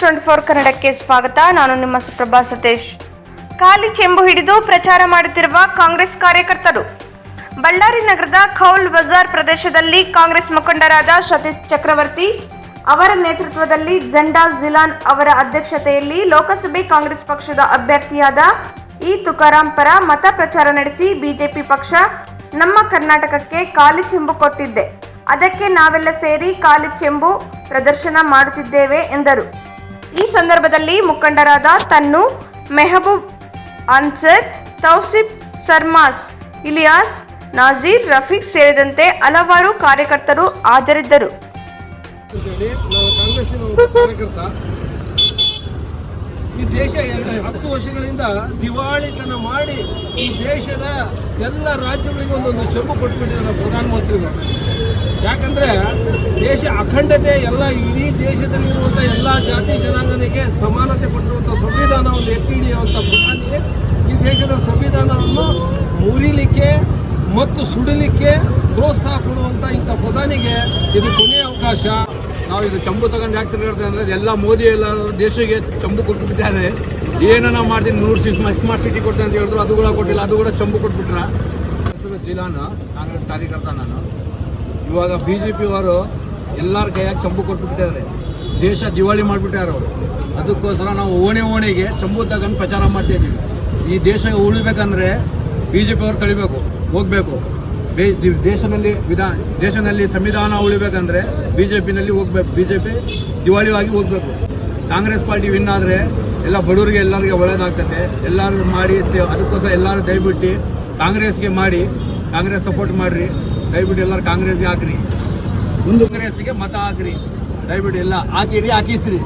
Twenty four ಕನ್ನಡಕ್ಕೆ ಸ್ವಾಗತ. ನಾನು ನಿಮ್ಮ ಸುಪ್ರಭಾ ಸತೀಶ್. ಖಾಲಿ ಚೆಂಬು ಹಿಡಿದು ಪ್ರಚಾರ ಮಾಡುತ್ತಿರುವ ಕಾಂಗ್ರೆಸ್ ಕಾರ್ಯಕರ್ತರು. ಬಳ್ಳಾರಿ ನಗರದ ಖೌಲ್ ಬಜಾರ್ ಪ್ರದೇಶದಲ್ಲಿ ಕಾಂಗ್ರೆಸ್ ಮುಖಂಡರಾದ ಸತೀಶ್ ಚಕ್ರವರ್ತಿ ಅವರ ನೇತೃತ್ವದಲ್ಲಿ ಜಂಡಾ ಜಿಲಾನ್ ಅವರ ಅಧ್ಯಕ್ಷತೆಯಲ್ಲಿ ಲೋಕಸಭೆ ಕಾಂಗ್ರೆಸ್ ಪಕ್ಷದ ಅಭ್ಯರ್ಥಿಯಾದ ಇ ತುಕಾರಾಂ ಪರ ಮತ ಪ್ರಚಾರ ನಡೆಸಿ ಬಿಜೆಪಿ ಪಕ್ಷ ನಮ್ಮ ಕರ್ನಾಟಕಕ್ಕೆ ಖಾಲಿ ಚೆಂಬು ಕೊಟ್ಟಿದ್ದೆ ಅದಕ್ಕೆ ನಾವೆಲ್ಲ ಸೇರಿ ಖಾಲಿ ಚೆಂಬು ಪ್ರದರ್ಶನ ಮಾಡುತ್ತಿದ್ದೇವೆ ಎಂದರು. ಈ ಸಂದರ್ಭದಲ್ಲಿ ಮುಖಂಡರಾದ ತನ್ನು ಮೆಹಬೂಬ್ ಅನ್ಸರ್, ತೌಸಿಫ್ ಸರ್ಮಾಸ್ ಇಲಿಯಾಸ್ ನಾಜೀರ್, ರಫೀಕ್ ಸೇರಿದಂತೆ ಹಲವಾರು ಕಾರ್ಯಕರ್ತರು ಹಾಜರಿದ್ದರು. ಈ ದೇಶ ಎರಡು ಹತ್ತು ವರ್ಷಗಳಿಂದ ದಿವಾಳಿತನ ಮಾಡಿ ಈ ದೇಶದ ಎಲ್ಲ ರಾಜ್ಯಗಳಿಗೆ ಒಂದೊಂದು ಚೆಪ್ಪು ಕೊಟ್ಬಿಟ್ಟಿದ್ದಾರೆ ಪ್ರಧಾನಮಂತ್ರಿಗಳು. ಯಾಕಂದ್ರೆ ದೇಶ ಅಖಂಡತೆ ಎಲ್ಲ ಇಡೀ ದೇಶದಲ್ಲಿರುವಂಥ ಎಲ್ಲ ಜಾತಿ ಜನಾಂಗನಿಗೆ ಸಮಾನತೆ ಕೊಟ್ಟಿರುವಂಥ ಸಂವಿಧಾನವನ್ನು ಎತ್ತಿ ಹಿಡಿಯುವಂಥ ಪ್ರಧಾನಿ ಈ ದೇಶದ ಸಂವಿಧಾನವನ್ನು ಮುರಿಲಿಕ್ಕೆ ಮತ್ತು ಸುಡಲಿಕ್ಕೆ ಪ್ರೋತ್ಸಾಹ ಕೊಡುವಂಥ ಇಂಥ ಪ್ರಧಾನಿಗೆ ಇದು ಕೊನೆಯ ಅವಕಾಶ. ನಾವು ಇದು ಚಂಬು ತಗೊಂಡು ಯಾಕೆ ತಿರುಗಾಡ್ತೇವೆ ಅಂದರೆ ಎಲ್ಲ ಮೋದಿ ಎಲ್ಲ ದೇಶಕ್ಕೆ ಚಂಬು ಕೊಟ್ಬಿಟ್ಟಿದ್ದಾರೆ. ಏನನ್ನ ಮಾಡ್ತೀನಿ ನೂರು ಸಿ ಸ್ಮಾರ್ಟ್ ಸಿಟಿ ಕೊಡ್ತೇನೆ ಅಂತ ಹೇಳಿದ್ರು ಅದು ಕೂಡ ಕೊಟ್ಟಿಲ್ಲ, ಅದು ಕೂಡ ಚಂಬು ಕೊಟ್ಬಿಟ್ರ. ಜಿಲ್ಲಾನ, ಕಾಂಗ್ರೆಸ್ ಕಾರ್ಯಕರ್ತ ನಾನು. ಇವಾಗ ಬಿ ಜೆ ಪಿಯವರು ಎಲ್ಲರ ಕೈಯಾಗಿ ಚಂಬು ಕೊಟ್ಬಿಟ್ಟಿದ್ದಾರೆ. ದೇಶ ದಿವಾಳಿ ಮಾಡಿಬಿಟ್ಟಾರೆ ಅವರು. ಅದಕ್ಕೋಸ್ಕರ ನಾವು ಓಣೆ ಓಣೆಗೆ ಚಂಬು ತಗೊಂಡು ಪ್ರಚಾರ ಮಾಡ್ತಿದ್ದೀವಿ ಈ ದೇಶ ಉಳಿಬೇಕಂದ್ರೆ ಬಿ ಜೆ ಪಿಯವರು ತಳಿಬೇಕು ಹೋಗಬೇಕು. ದೇಶದಲ್ಲಿ ವಿಧಾನ ದೇಶದಲ್ಲಿ ಸಂವಿಧಾನ ಉಳಿಬೇಕಂದ್ರೆ ಬಿ ಜೆ ಪಿನಲ್ಲಿ ಹೋಗ್ಬೇಕು. ಬಿ ಜೆ ಪಿ ದಿವಾಳಿಯಾಗಿ ಹೋಗ್ಬೇಕು. ಕಾಂಗ್ರೆಸ್ ಪಾರ್ಟಿ ವಿನ್ ಆದರೆ ಎಲ್ಲ ಬಡವರಿಗೆ ಎಲ್ಲರಿಗೆ ಒಳ್ಳೇದಾಗ್ತದೆ. ಎಲ್ಲರೂ ಮಾಡಿ ಅದಕ್ಕೋಸ್ಕರ ಎಲ್ಲರೂ ದಯವಿಟ್ಟು ಕಾಂಗ್ರೆಸ್ಗೆ ಮಾಡಿ, ಕಾಂಗ್ರೆಸ್ ಸಪೋರ್ಟ್ ಮಾಡಿರಿ. ದಯವಿಟ್ಟು ಎಲ್ಲರೂ ಕಾಂಗ್ರೆಸ್ಗೆ ಹಾಕ್ರಿ. ಮುಂದೆ ಕಾಂಗ್ರೆಸ್ಗೆ ಮತ ಹಾಕ್ರಿ. ದಯವಿಟ್ಟು ಎಲ್ಲ ಹಾಕಿರಿ ಹಾಕಿಸ್ರಿ.